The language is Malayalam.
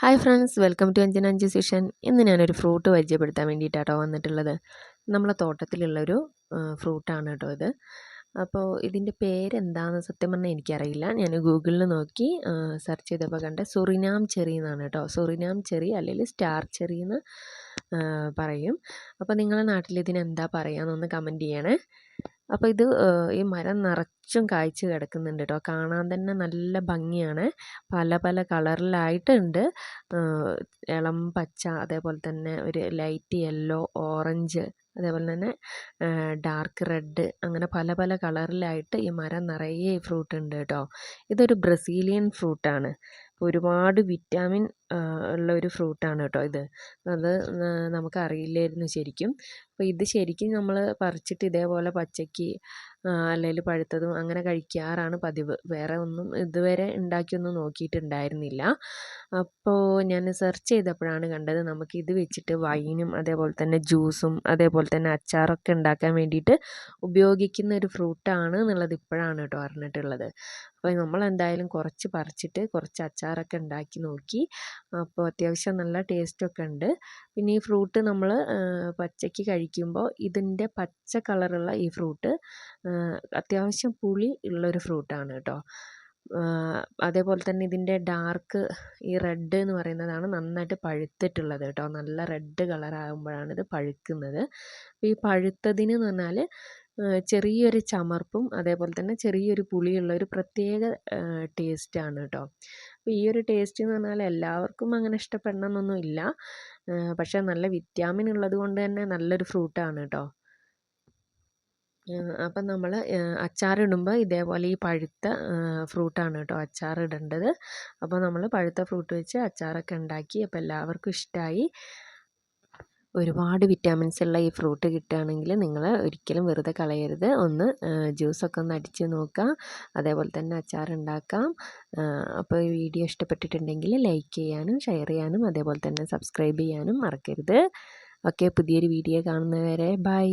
Hi friends welcome to Anjana അഞ്ച് സെഷൻ ഇന്ന് ഞാനൊരു ഫ്രൂട്ട് പരിചയപ്പെടുത്താൻ വേണ്ടിയിട്ടാട്ടോ വന്നിട്ടുള്ളത്. നമ്മളെ തോട്ടത്തിലുള്ളൊരു ഫ്രൂട്ടാണ് കേട്ടോ ഇത്. അപ്പോൾ ഇതിന്റെ പേരെന്താണെന്ന് സത്യം പറഞ്ഞാൽ എനിക്കറിയില്ല. ഞാൻ ഗൂഗിളിൽ നോക്കി സെർച്ച് ചെയ്തപ്പോൾ കണ്ട സുറിനാം ചെറി എന്നാണ് കേട്ടോ സുറിനാം ചെറി അല്ലെങ്കിൽ സ്റ്റാർ ചെറി എന്ന് പറയും. അപ്പോൾ നിങ്ങളുടെ നാട്ടിൽ ഇതിനെന്താ പറയുക എന്നൊന്ന് കമന്റ് ചെയ്യണേ. അപ്പോൾ ഇത് ഈ മരം നിറച്ചും കായ്ച്ച് കിടക്കുന്നുണ്ട് കേട്ടോ കാണാൻ തന്നെ നല്ല ഭംഗിയാണ്. പല പല കളറിലായിട്ടുണ്ട്. ഇളം പച്ച അതേപോലെ തന്നെ ഒരു ലൈറ്റ് യെല്ലോ ഓറഞ്ച് അതേപോലെ തന്നെ ഡാർക്ക് റെഡ് അങ്ങനെ പല പല കളറിലായിട്ട് ഈ മരം നിറയെ ഫ്രൂട്ട് ഉണ്ട് കേട്ടോ ഇതൊരു ബ്രസീലിയൻ ഫ്രൂട്ടാണ്. ഒരുപാട് വിറ്റാമിൻ ഉള്ള ഒരു ഫ്രൂട്ടാണ് കേട്ടോ ഇത്. അത് നമുക്കറിയില്ലായിരുന്നു ശരിക്കും. അപ്പോൾ ഇത് ശരിക്കും നമ്മൾ പറിച്ചിട്ട് ഇതേപോലെ പച്ചയ്ക്ക് അല്ലെങ്കിൽ പഴുത്തതും അങ്ങനെ കഴിക്കാറാണ് പതിവ്. വേറെ ഒന്നും ഇതുവരെ ഉണ്ടാക്കിയൊന്നും നോക്കിയിട്ടുണ്ടായിരുന്നില്ല. അപ്പോൾ ഞാൻ സെർച്ച് ചെയ്തപ്പോഴാണ് കണ്ടത് നമുക്ക് ഇത് വെച്ചിട്ട് വൈനും അതേപോലെ തന്നെ ജ്യൂസും അതേപോലെ തന്നെ അച്ചാറൊക്കെ ഉണ്ടാക്കാൻ വേണ്ടിയിട്ട് ഉപയോഗിക്കുന്ന ഒരു ഫ്രൂട്ടാണ് എന്നുള്ളത് ഇപ്പോഴാണ് കേട്ടോ അറിഞ്ഞിട്ടുള്ളത്. അപ്പോൾ നമ്മൾ എന്തായാലും കുറച്ച് പറിച്ചിട്ട് കുറച്ച് അച്ചാറൊക്കെ ഉണ്ടാക്കി നോക്കി. അപ്പോൾ അത്യാവശ്യം നല്ല ടേസ്റ്റൊക്കെ ഉണ്ട്. പിന്നെ ഈ ഫ്രൂട്ട് നമ്മൾ പച്ചയ്ക്ക് കഴിക്കുമ്പോൾ ഇതിന്റെ പച്ച കളറുള്ള ഈ ഫ്രൂട്ട് അത്യാവശ്യം പുളി ഉള്ളൊരു ഫ്രൂട്ടാണ് കേട്ടോ. അതേപോലെ തന്നെ ഇതിന്റെ ഡാർക്ക് ഈ റെഡ് എന്ന് പറയുന്നതാണ് നന്നായിട്ട് പഴുത്തിട്ടുള്ളത് കേട്ടോ. നല്ല റെഡ് കളറാകുമ്പോഴാണ് ഇത് പഴുക്കുന്നത്. ഈ പഴുത്തതിന് എന്ന് പറഞ്ഞാൽ ചെറിയൊരു ചമർപ്പും അതേപോലെ തന്നെ ചെറിയൊരു പുളിയുള്ള ഒരു പ്രത്യേക ടേസ്റ്റാണ് കേട്ടോ. അപ്പോൾ ഈ ഒരു ടേസ്റ്റ് എന്ന് പറഞ്ഞാൽ എല്ലാവർക്കും അങ്ങനെ ഇഷ്ടപ്പെടണമെന്നൊന്നും ഇല്ല. പക്ഷേ നല്ല വിറ്റാമിൻ ഉള്ളത് കൊണ്ട് തന്നെ നല്ലൊരു ഫ്രൂട്ടാണ് കേട്ടോ അപ്പം നമ്മൾ അച്ചാറിടുമ്പോൾ ഇതേപോലെ ഈ പഴുത്ത ഫ്രൂട്ടാണ് കേട്ടോ അച്ചാറിടേണ്ടത് അപ്പോൾ നമ്മൾ പഴുത്ത ഫ്രൂട്ട് വെച്ച് അച്ചാറൊക്കെ ഉണ്ടാക്കി അപ്പോൾ എല്ലാവർക്കും ഇഷ്ടമായി ഒരുപാട് വിറ്റാമിൻസ് ഉള്ള ഈ ഫ്രൂട്ട് കിട്ടുകയാണെങ്കിൽ നിങ്ങൾ ഒരിക്കലും വെറുതെ കളയരുത്. ഒന്ന് ജ്യൂസൊക്കെ ഒന്ന് അടിച്ച് നോക്കാം അതേപോലെ തന്നെ അച്ചാർ ഉണ്ടാക്കാം. അപ്പോൾ ഈ വീഡിയോ ഇഷ്ടപ്പെട്ടിട്ടുണ്ടെങ്കിൽ ലൈക്ക് ചെയ്യാനും ഷെയർ ചെയ്യാനും അതേപോലെ തന്നെ സബ്സ്ക്രൈബ് ചെയ്യാനും മറക്കരുത്. ഓക്കെ പുതിയൊരു വീഡിയോ കാണുന്നവരെ ബൈ.